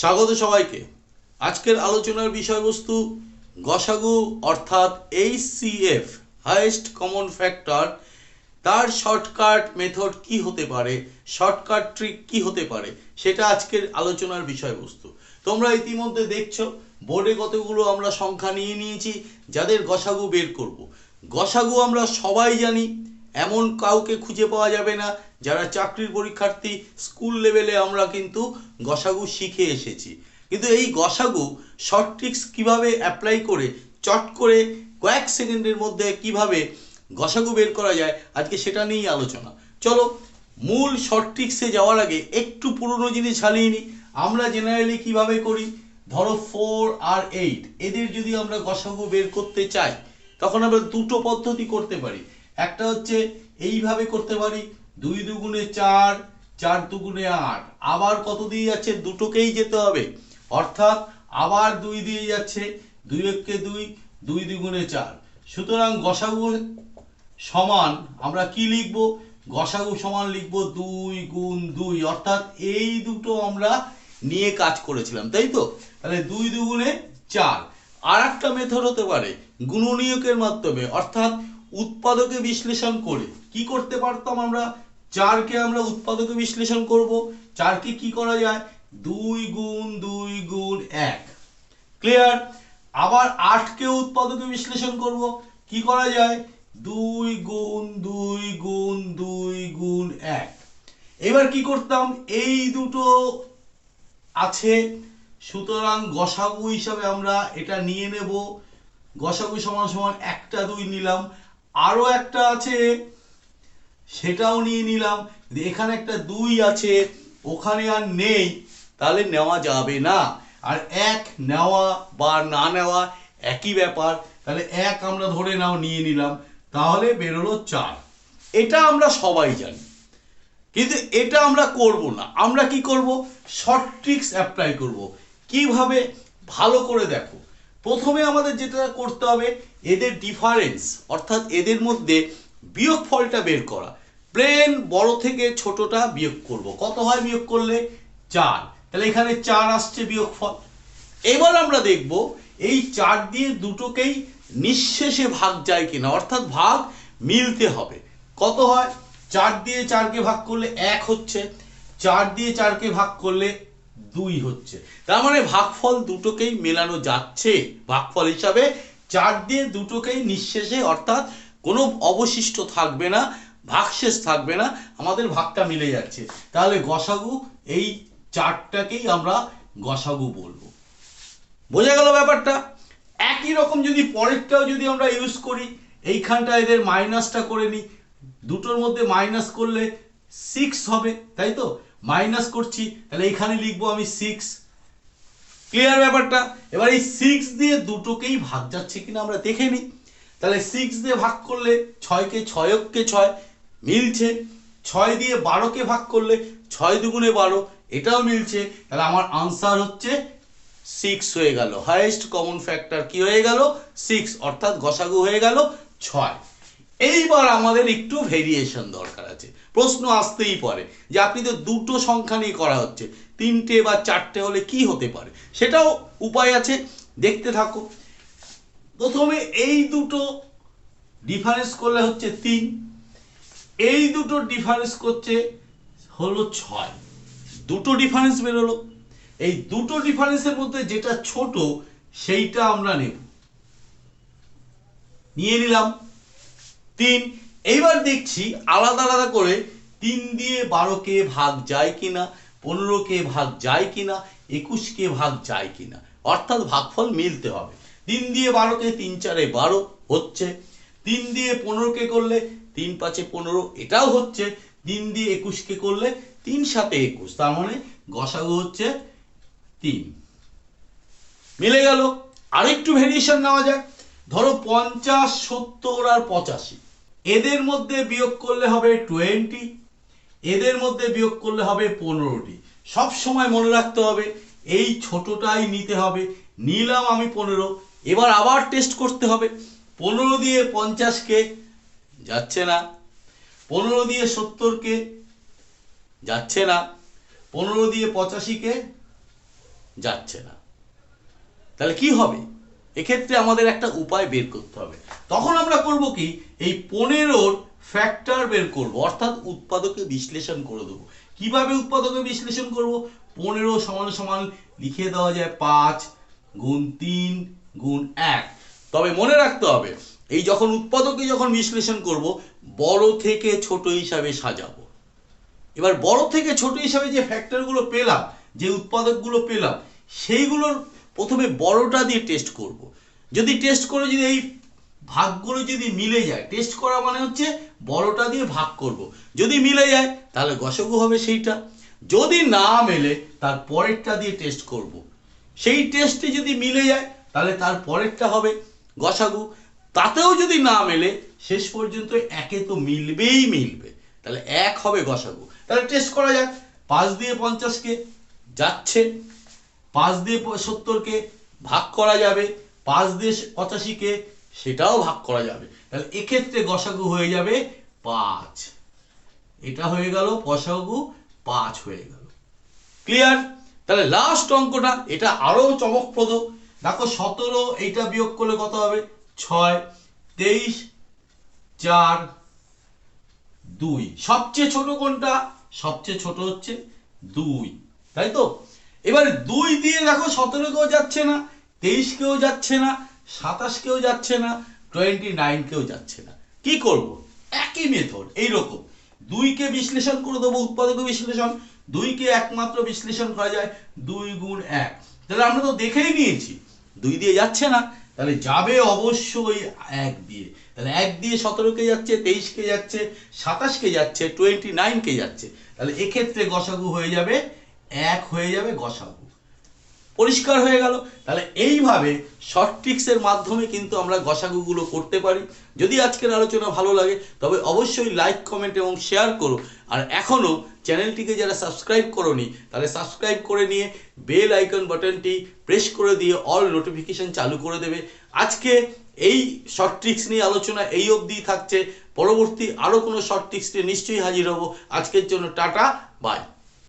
স্বাগত সবাইকে। আজকের আলোচনার বিষয়বস্তু গসাগু অর্থাৎ এইচসিএফ হাইয়েস্ট কমন ফ্যাক্টর, তার শর্টকাট মেথড কি হতে পারে, শর্টকাট ট্রিক কি হতে পারে, সেটা আজকের আলোচনার বিষয়বস্তু। তোমরা ইতিমধ্যে দেখছ, বোর্ডে কতগুলো আমরা সংখ্যা নিয়ে নিয়েছি, যাদের গসাগু বের করব। গসাগু আমরা সবাই জানি, এমন কাউকে খুঁজে পাওয়া যাবে না যারা চাকরির পরীক্ষার্থী স্কুল লেভেলে আমরা কিন্তু গসাগু শিখে এসেছি। কিন্তু এই গসাগু শর্ট ট্রিক্স কীভাবে অ্যাপ্লাই করে, চট করে কয়েক সেকেন্ডের মধ্যে কীভাবে গসাগু বের করা যায়, আজকে সেটা নিয়েই আলোচনা। চলো, মূল শর্ট ট্রিক্সে যাওয়ার আগে একটু পুরনো জিনিস ঝালিয়ে নিই আমরা জেনারেলি কীভাবে করি? ধরো ফোর আর এইট এদের যদি আমরা গসাগু বের করতে চাই, তখন আমরা দুটো পদ্ধতি করতে পারি। একটা হচ্ছে, এইভাবে করতে পারি দুই দুগুণে চার চার দুগুণে আট। আবার কত দিয়ে যাচ্ছে? দুটোকেই যেতে হবে। অর্থাৎ আবার দুই দিয়ে যাচ্ছে। দুই এককে দুই দুই দুগুণে চার। সুতরাং গসাগু সমান আমরা কি লিখব? গসাগু সমান লিখব দুই গুণ দুই। অর্থাৎ এই দুটো আমরা নিয়ে কাজ করেছিলাম, তাই তো? তাহলে দুই দুগুণে চার। আর একটা মেথড হতে পারে, গুণনীয়কের মাধ্যমে। অর্থাৎ উৎপাদকে বিশ্লেষণ করে কি করতে পারতাম আমরা? চারকে আমরা উৎপাদকে বিশ্লেষণ করব। চারকে কি করা যায়? দুই গুণ দুই গুণ এক। ক্লিয়ার আবার আটকে উৎপাদকে বিশ্লেষণ করব। কি করা যায়? দুই গুণ দুই গুণ দুই গুণ এক। এবার কি করতাম? এই দুটো আছে। সুতরাং গসাগু হিসাবে আমরা এটা নিয়ে নেব। গসাগু সমান সমান একটা দুই নিলাম। আরও একটা আছে। সেটাও নিয়ে নিলাম। এখানে একটা দুই আছে, ওখানে আর নেই, তাহলে নেওয়া যাবে না। আর এক নেওয়া বা না নেওয়া একই ব্যাপার। তাহলে এক আমরা ধরে নাও নিয়ে নিলাম। তাহলে বেরোলো চার। এটা আমরা সবাই জানি। কিন্তু এটা আমরা করব না। আমরা কি করব? শর্ট ট্রিক্স অ্যাপ্লাই করব। কীভাবে? ভালো করে দেখো। প্রথমে আমাদের যেটা করতে হবে, এদের ডিফারেন্স, অর্থাৎ এদের মধ্যে বিয়োগফলটা বের করা। প্লেন বড় থেকে ছোটটা বিয়োগ করব। কত হয় বিয়োগ করলে? চার। তাহলে এখানে চার আসছে বিয়োগ ফল এবার আমরা দেখব এই চার দিয়ে দুটোকেই নিঃশেষে ভাগ যায় কিনা, অর্থাৎ ভাগ মিলতে হবে। কত হয়? চার দিয়ে চারকে ভাগ করলে এক হচ্ছে, চার দিয়ে চারকে ভাগ করলে দুই হচ্ছে। তার মানে ভাগফল দুটোকেই মেলানো যাচ্ছে। ভাগফল হিসাবে চার দিয়ে দুটোকেই নিঃশেষে, অর্থাৎ কোনো অবশিষ্ট থাকবে না। ভাগশেষ থাকবে না, আমাদের ভাগটা মিলে যাচ্ছে। তাহলে গসাগু, এই চারটাকেই আমরা গসাগু বলব। বোঝা গেল ব্যাপারটা? একই রকম যদি পরেরটাও যদি আমরা ইউজ করি এইখানটা এদের মাইনাসটা করে নিই। দুটোর মধ্যে মাইনাস করলে সিক্স হবে, তাই তো? মাইনাস করছি, তাহলে এখানে লিখব আমি সিক্স ক্লিয়ার ব্যাপারটা? এবার এই সিক্স দিয়ে দুটোকেই ভাগ যাচ্ছে কিনা আমরা দেখে নিই। তাহলে সিক্স দিয়ে ভাগ করলে ছয়কে ছয়ককে ছয় মিলছে, ছয় দিয়ে বারোকে ভাগ করলে ছয় দুগুণে বারো, এটাও মিলছে। তাহলে আমার আনসার হচ্ছে সিক্স হয়ে গেল। হাইয়েস্ট কমন ফ্যাক্টর কি হয়ে গেল? সিক্স অর্থাৎ গসাগু হয়ে গেল ছয়। এইবার আমাদের একটু ভেরিয়েশন দরকার আছে। প্রশ্ন আসতেই পারে যে আপনি তো দুটো সংখ্যা নিয়ে করা হচ্ছে। তিনটে বা চারটে হলে কি হতে পারে? সেটাও উপায় আছে। দেখতে থাকো। প্রথমে এই দুটো ডিফারেন্স করলে হচ্ছে তিন। এই দুটো ডিফারেন্স করছে হলো ছয়। দুটো ডিফারেন্স বেরোলো। এই দুটো ডিফারেন্সের মধ্যে যেটা ছোট, সেইটা আমরা নেব। নিয়ে নিলাম। তিন, এইবার দেখছি আলাদা আলাদা করে তিন দিয়ে বারোকে ভাগ যায় কিনা পনেরোকে ভাগ যায় কিনা একুশকে ভাগ যায় কিনা। অর্থাৎ ভাগফল মিলতে হবে। তিন দিয়ে বারোকে তিন চারে বারো হচ্ছে। তিন দিয়ে পনেরোকে করলে তিন পাঁচে পনেরো, এটাও হচ্ছে তিন দিয়ে একুশকে করলে তিন সাথে একুশ, তার মানে গসাগু হচ্ছে তিন। মিলে গেল, আরেকটু ভেরিয়েশন নেওয়া যাক। ধরো পঞ্চাশ, সত্তর আর পঁচাশি। এদের মধ্যে বিয়োগ করলে হবে টোয়েন্টি, এদের মধ্যে বিয়োগ করলে হবে পনেরোটি। সব সময় মনে রাখতে হবে, এই ছোটটাই নিতে হবে। নিলাম আমি পনেরো, এবার আবার টেস্ট করতে হবে। পনেরো দিয়ে পঞ্চাশকে যাচ্ছে না। পনেরো দিয়ে সত্তরকে যাচ্ছে না। পনেরো দিয়ে পঁচাশিকে যাচ্ছে না। তাহলে কি হবে? এক্ষেত্রে আমাদের একটা উপায় বের করতে হবে। তখন আমরা করব কি? এই পনেরোর ফ্যাক্টর বের করব। অর্থাৎ উৎপাদকে বিশ্লেষণ করে দেবো। কীভাবে উৎপাদকে বিশ্লেষণ করব? পনেরো সমান সমান লিখে দেওয়া যায় পাঁচ গুণ তিন গুণ এক। তবে মনে রাখতে হবে এই যখন উৎপাদকে যখন বিশ্লেষণ করব, বড় থেকে ছোট হিসাবে সাজাবো এবার বড় থেকে ছোট হিসাবে যে ফ্যাক্টরগুলো পেলাম, যে উৎপাদকগুলো পেলাম, সেইগুলোর প্রথমে বড়টা দিয়ে টেস্ট করব। যদি টেস্ট করে যদি এই ভাগগুলো যদি মিলে যায় টেস্ট করা মানে হচ্ছে বড়টা দিয়ে ভাগ করব। যদি মিলে যায়, তাহলে গসগু হবে সেইটা যদি না মেলে, তার পরেরটা দিয়ে টেস্ট করব। সেই টেস্টে যদি মিলে যায়, তাহলে তার পরেরটা হবে গসাগু তাতেও যদি না মেলে, শেষ পর্যন্ত একে তো মিলবেই মিলবে। তাহলে এক হবে গসাগু তাহলে টেস্ট করা যাক। পাঁচ দিয়ে পঞ্চাশকে যাচ্ছে। পাঁচ দিয়ে সত্তরকে ভাগ করা যাবে। পাঁচ দিয়ে পঁচাশিকে সেটাও ভাগ করা যাবে। তাহলে এক্ষেত্রে গসাগু হয়ে যাবে পাঁচ। এটা হয়ে গেল গসাগু পাঁচ হয়ে গেল। ক্লিয়ার তাহলে লাস্ট অঙ্কটা, এটা আরও চমকপ্রদ। দেখো সতেরো, এইটা বিয়োগ করলে কত হবে? ছয়, তেইশ, চার, দুই। সবচেয়ে ছোট কোনটা? সবচেয়ে ছোট হচ্ছে দুই। তাই তো? এবার দুই দিয়ে দেখো সতেরো কেউ যাচ্ছে না, তেইশ কেউ যাচ্ছে না, সাতাশ কেউ যাচ্ছে না, টোয়েন্টি নাইন কেউ যাচ্ছে না। কি করব? একই মেথড এইরকম। দুইকে বিশ্লেষণ করে দেবো উৎপাদক বিশ্লেষণ, দুইকে একমাত্র বিশ্লেষণ করা যায় দুই গুণ এক। তাহলে আমরা তো দেখেই নিয়েছি, দুই দিয়ে যাচ্ছে না তাহলে যাবে অবশ্যই এক দিয়ে। তাহলে এক দিয়ে সতেরোকে যাচ্ছে, তেইশকে যাচ্ছে, সাতাশকে যাচ্ছে টোয়েন্টি নাইনকে যাচ্ছে। তাহলে এক্ষেত্রে গসাগু হয়ে যাবে, এক হয়ে যাবে গসাগু। পরিষ্কার হয়ে গেল। তাহলে এইভাবে শর্ট ট্রিক্সের মাধ্যমে কিন্তু আমরা গসাগুগুলো করতে পারি। যদি আজকের আলোচনা ভালো লাগে, তবে অবশ্যই লাইক, কমেন্ট এবং শেয়ার করো। আর এখনও চ্যানেলটিকে যারা সাবস্ক্রাইব করোনি, তাহলে সাবস্ক্রাইব করে নিয়ে বেল আইকন বাটনটি প্রেস করে দিয়ে অল নোটিফিকেশন চালু করে দেবে। আজকে এই শর্ট ট্রিক্স নিয়ে আলোচনা এই অবধি থাকছে। পরবর্তী আরও কোনো শর্ট ট্রিক্স নিয়ে নিশ্চয়ই হাজির হব। আজকের জন্য টাটা, বাই।